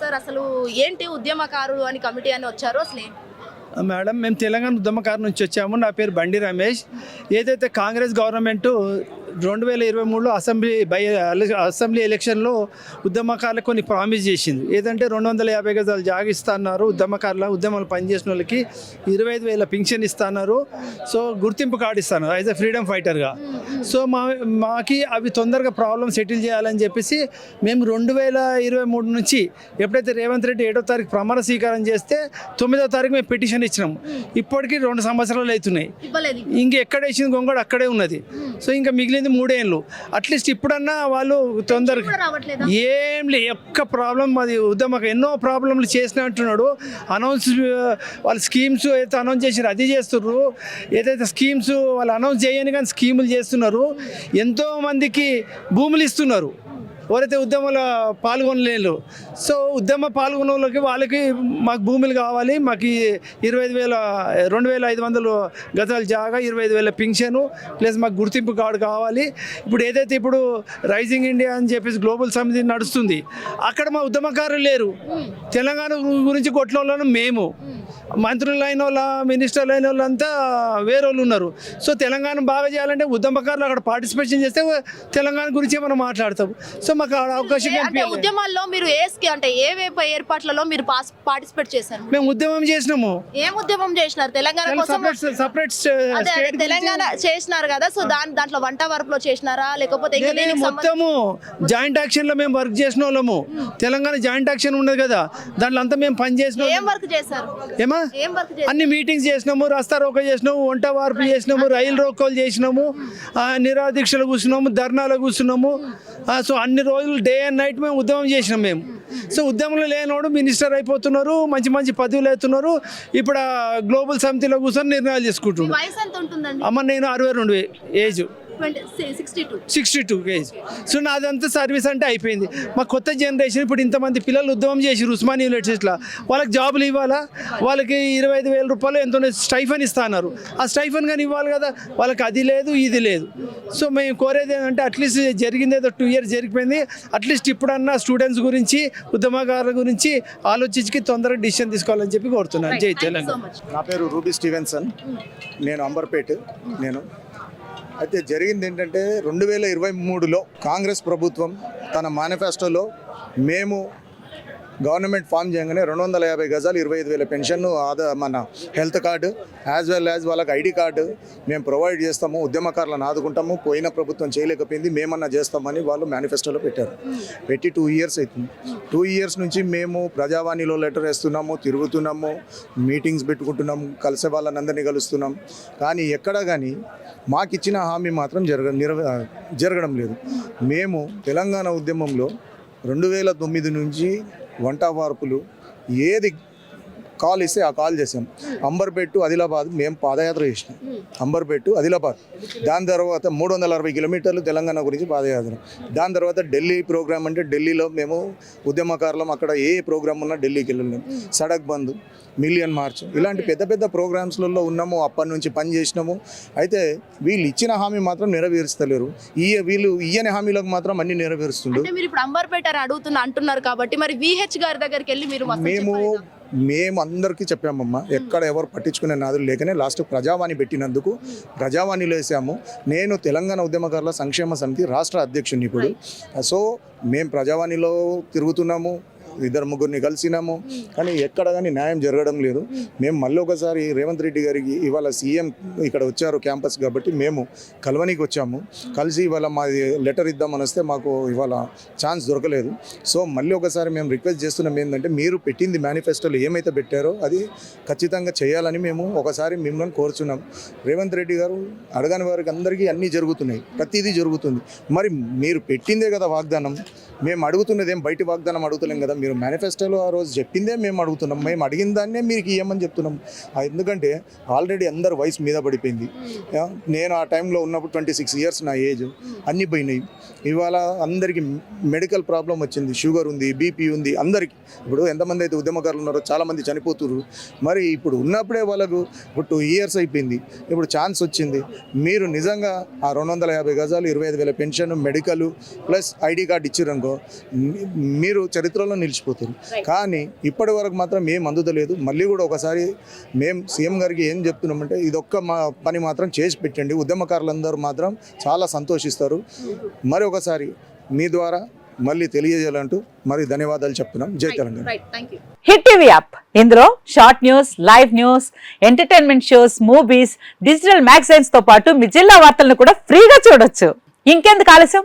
Sir అసలు ఏంటి ఉద్యమకారులు అని కమిటీ అని వచ్చారు అసలు? మేడం మేము తెలంగాణ ఉద్యమకారు నుంచి వచ్చాము. నా పేరు బండి రమేష్. ఏదైతే కాంగ్రెస్ గవర్నమెంట్ రెండు వేల ఇరవై మూడులో అసెంబ్లీ బై అసెంబ్లీ ఎలక్షన్లో ఉద్యమకారులకు కొన్ని ప్రామిస్ చేసింది. ఏదంటే రెండు వందల యాభై గజాలు జాగ ఇస్తా అన్నారు ఉద్యమకారుల ఉద్యమాలు పనిచేసిన వాళ్ళకి ఇరవై ఐదు వేల పింఛన్ ఇస్తా అన్నారు సో గుర్తింపు కార్డు ఇస్తాను యాజ్ ఎ ఫ్రీడమ్ ఫైటర్గా. సో మా మాకి అవి తొందరగా ప్రాబ్లమ్ సెటిల్ చేయాలని చెప్పేసి మేము రెండు వేల ఇరవై మూడు నుంచి ఎప్పుడైతే రేవంత్ రెడ్డి ఏడో తారీఖు ప్రమాణ స్వీకారం చేస్తే తొమ్మిదో తారీఖు మేము పిటిషన్ ఇచ్చినాము ఇప్పటికీ రెండు సంవత్సరాలు అవుతున్నాయి. ఇంక. ఎక్కడ వేసింది గొంగడు అక్కడే ఉన్నది. సో ఇంకా మిగిలింది మూడేళ్ళు. అట్లీస్ట్ ఇప్పుడన్నా వాళ్ళు తొందరగా ఏం లే ఒక్క ప్రాబ్లం అది ఉద్యమకు ఎన్నో ప్రాబ్లంలు చేసిన అంటున్నాడు. అనౌన్స్ వాళ్ళ స్కీమ్స్ ఏదైతే అనౌన్స్ చేసారు అది చేస్తున్నారు ఏదైతే స్కీమ్స్ వాళ్ళు అనౌన్స్ చేయని కానీ స్కీములు చేస్తున్నారు. ఎంతో మందికి భూములు ఇస్తున్నారు. ఎవరైతే ఉద్యమంలో పాల్గొనలేరు. సో ఉద్యమ పాల్గొన్న వాళ్ళకి వాళ్ళకి మాకు భూములు కావాలి మాకు ఇరవై ఐదు వేల రెండు వేల ఐదు వందలు గతాలు జాగా ఇరవై ఐదు వేల పింఛను ప్లస్ మాకు గుర్తింపు కార్డు కావాలి. ఇప్పుడు ఏదైతే ఇప్పుడు రైజింగ్ ఇండియా అని చెప్పేసి గ్లోబల్ సమితి నడుస్తుంది అక్కడ మా ఉద్యమకారులు లేరు. తెలంగాణ గురించి కొట్లలోనూ మేము. మంత్రులు అయిన వాళ్ళ మినిస్టర్లు అయిన వాళ్ళంతా వేరే వాళ్ళు ఉన్నారు. సో తెలంగాణ బాగా చేయాలంటే ఉద్యమకారులు అక్కడ పార్టిసిపేషన్ చేస్తే తెలంగాణ గురించి మనం మాట్లాడతాం సో మాకు ఆ అవకాశం అంటే. ఉద్యమాల్లో మీరు ఏ అంటే ఏ వేప ఏర్పాట్లలో మీరు పార్టిసిపేట్ చేశారు? మేము ఉద్యమం చేసినాము. ఏం ఉద్యమం చేసినారు? తెలంగాణ కోసం సపరేట్ తెలంగాణ చేసినారు కదా సో దాని దాంట్లో వంట వరపులో చేసినారా? లేకపోతే మొత్తము జాయింట్ యాక్షన్లో మేము వర్క్ చేసిన వాళ్ళము తెలంగాణ జాయింట్ యాక్షన్ ఉన్నది కదా. దాంట్లో అంతా మేము పని చేసిన ఏం. వర్క్ చేశారు? ఏమా? వర్క్ అన్ని మీటింగ్స్ చేసినాము రస్తా రోకో చేసినాము వంట వార్పు చేసినాము రైలు రోకోలు చేసినాము నిరాదీక్షలు కూర్చున్నాము ధర్నాలు కూర్చున్నాము. సో అన్ని రోజులు డే అండ్ నైట్ మేము ఉద్యమం చేసినాం మేము. సో ఉద్యమంలో లేనోడు మినిస్టర్ అయిపోతున్నారు మంచి మంచి పదవులు అవుతున్నారు ఇప్పుడు గ్లోబల్ సమితిలో కూర్చొని నిర్ణయాలు ఉంటుందండి? అమ్మ నేను అరవై రెండు age. Sixty two age so నాదంతా service అంటే అయిపోయింది. మా కొత్త జనరేషన్ ఇప్పుడు ఇంతమంది పిల్లలు ఉద్యమం చేసి ఉస్మాన్ యూనివర్సిటీలో వాళ్ళకి జాబులు ఇవ్వాలా? వాళ్ళకి ఇరవై ఐదు వేల రూపాయలు ఎంతో స్టైఫన్ ఇస్తా అన్నారు. ఆ స్టైఫన్ కానీ ఇవ్వాలి కదా? వాళ్ళకి అది లేదు ఇది లేదు. సో మేము కోరేది ఏంటంటే అట్లీస్ట్ జరిగింది ఏదో టూ ఇయర్స్ జరిగిపోయింది. అట్లీస్ట్ ఇప్పుడన్నా స్టూడెంట్స్ గురించి ఉద్యమకారుల గురించి ఆలోచించి తొందరగా డిసిషన్ తీసుకోవాలని చెప్పి కోరుతున్నాను. జై తెలంగాణ. నా పేరు రూబీ స్టీవెన్సన్. నేను అంబర్పేట్. నేను అయితే జరిగింది ఏంటంటే రెండు వేల ఇరవై మూడులో కాంగ్రెస్ ప్రభుత్వం తన మేనిఫెస్టోలో మేము గవర్నమెంట్ ఫామ్ చేయగానే రెండు వందల యాభై గజాలు ఇరవై ఐదు వేల పెన్షన్ ఆదా మన health card as well as వాళ్ళకి ఐడి కార్డు మేము ప్రొవైడ్ చేస్తాము ఉద్యమకారులను ఆదుకుంటాము. పోయిన ప్రభుత్వం చేయలేకపోయింది మేమన్నా చేస్తామని వాళ్ళు మేనిఫెస్టోలో పెట్టారు. పెట్టి టూ ఇయర్స్ అవుతుంది టూ ఇయర్స్ నుంచి మేము ప్రజావాణిలో లెటర్ వేస్తున్నాము తిరుగుతున్నాము మీటింగ్స్ పెట్టుకుంటున్నాము కలిసే వాళ్ళని అందరినీ కలుస్తున్నాం. కానీ ఎక్కడ కానీ మాకు ఇచ్చిన హామీ మాత్రం జరగ జరగడం లేదు. మేము తెలంగాణ ఉద్యమంలో రెండు వేల తొమ్మిది నుంచి వంట వార్పులు ఏది కాల్ ఇస్తే ఆ కాల్ చేసాం అంబర్పేట్ ఆదిలాబాద్ మేము పాదయాత్ర చేసినాం. అంబర్పేట్ ఆదిలాబాద్. దాని తర్వాత మూడు వందల అరవై కిలోమీటర్లు తెలంగాణ గురించి పాదయాత్ర. దాని తర్వాత ఢిల్లీ ప్రోగ్రామ్ అంటే ఢిల్లీలో మేము ఉద్యమకారులం అక్కడ ఏ ప్రోగ్రామ్ ఉన్నా ఢిల్లీకి వెళ్ళలేం. సడక్ బంద్ మిలియన్ మార్చ్. ఇలాంటి పెద్ద పెద్ద ప్రోగ్రామ్స్లలో ఉన్నాము అప్పటి నుంచి పని చేసినాము. అయితే వీళ్ళు ఇచ్చిన హామీ మాత్రం నెరవేరుస్తలేరు. ఈ వీళ్ళు ఇయ్యని హామీలకు మాత్రం అన్ని నెరవేరుస్తుండ్రు మీరు ఇప్పుడు అంబర్పేట అడుగుతున్నా అంటున్నారు కాబట్టి మరి విహెచ్ గారి దగ్గరికి వెళ్ళి మీరు మేము? మేము అందరికీ చెప్పామమ్మా ఎక్కడ ఎవరు పట్టించుకునే నాదులు లేకనే లాస్ట్ ప్రజావాణి పెట్టినందుకు ప్రజావాణిలో వేసాము. నేను తెలంగాణ ఉద్యమకారుల సంక్షేమ సమితి రాష్ట్ర అధ్యక్షుని ఇప్పుడు. సో మేము ప్రజావాణిలో తిరుగుతున్నాము. ఇద్దరు ముగ్గురిని కలిసినాము. కానీ ఎక్కడ కానీ న్యాయం జరగడం లేదు. మేము మళ్ళీ ఒకసారి రేవంత్ రెడ్డి గారికి ఇవాళ సీఎం ఇక్కడ వచ్చారు క్యాంపస్ కాబట్టి మేము కలవనీకి వచ్చాము. కలిసి ఇవాళ మాది లెటర్ ఇద్దామని వస్తే మాకు ఇవాళ ఛాన్స్ దొరకలేదు. సో మళ్ళీ ఒకసారి మేము రిక్వెస్ట్ చేస్తున్నాం ఏంటంటే మీరు పెట్టింది మేనిఫెస్టోలో ఏమైతే పెట్టారో అది ఖచ్చితంగా చేయాలని మేము ఒకసారి మిమ్మల్ని కోరుచున్నాం. రేవంత్ రెడ్డి గారు అడగని వారికి అందరికీ అన్నీ జరుగుతున్నాయి. ప్రతిదీ జరుగుతుంది. మరి మీరు పెట్టిందే కదా వాగ్దానం. మేము అడుగుతున్నది ఏం? బయట వాగ్దానం అడుగుతలేం కదా. మీరు మేనిఫెస్టోలో ఆ రోజు చెప్పిందే మేము అడుగుతున్నాం. మేము అడిగిన దాన్నే మీకు ఇవ్వమని చెప్తున్నాం. ఎందుకంటే ఆల్రెడీ అందరు వయసు మీద పడిపోయింది. యా, నేను ఆ టైంలో ఉన్నప్పుడు ట్వంటీ సిక్స్ ఇయర్స్ నా ఏజ్ అన్నీ పోయినాయి. ఇవాళ అందరికీ మెడికల్ ప్రాబ్లం వచ్చింది. షుగర్ ఉంది బీపీ ఉంది అందరికీ. ఇప్పుడు ఎంతమంది అయితే ఉద్యమకారులు ఉన్నారో చాలామంది చనిపోతున్నారు మరి ఇప్పుడు ఉన్నప్పుడే వాళ్ళకు ఇప్పుడు టూ ఇయర్స్ అయిపోయింది. ఇప్పుడు ఛాన్స్ వచ్చింది. మీరు నిజంగా ఆ రెండు వందల యాభై గజాలు ఇరవై ఐదు వేల pension medical plus ID card ఇచ్చారనుకో అనుకో మీ- మీరు చరిత్రలో నిలిచిపోతారు. కానీ ఇప్పటి వరకు మాత్రం ఏం అందుతలేదు మళ్ళీ కూడా ఒకసారి మేము సీఎం గారికి ఏం చెప్తున్నామంటే ఇదొక్క మా పని మాత్రం చేసి పెట్టండి. ఉద్యమకారులందరూ మాత్రం చాలా సంతోషిస్తారు. మరి ఒకసారి మీ ద్వారా మళ్ళీ తెలియజేయాలంటూ మరి ధన్యవాదాలు చెప్తున్నాం. జై తెలంగాణ. Hit TV app. ఇందులో short news live news entertainment shows movies digital మ్యాగజైన్స్తో పాటు మీ జిల్లా వార్తలను కూడా ఫ్రీగా చూడొచ్చు. ఇంకెందుకు ఆలస్యం?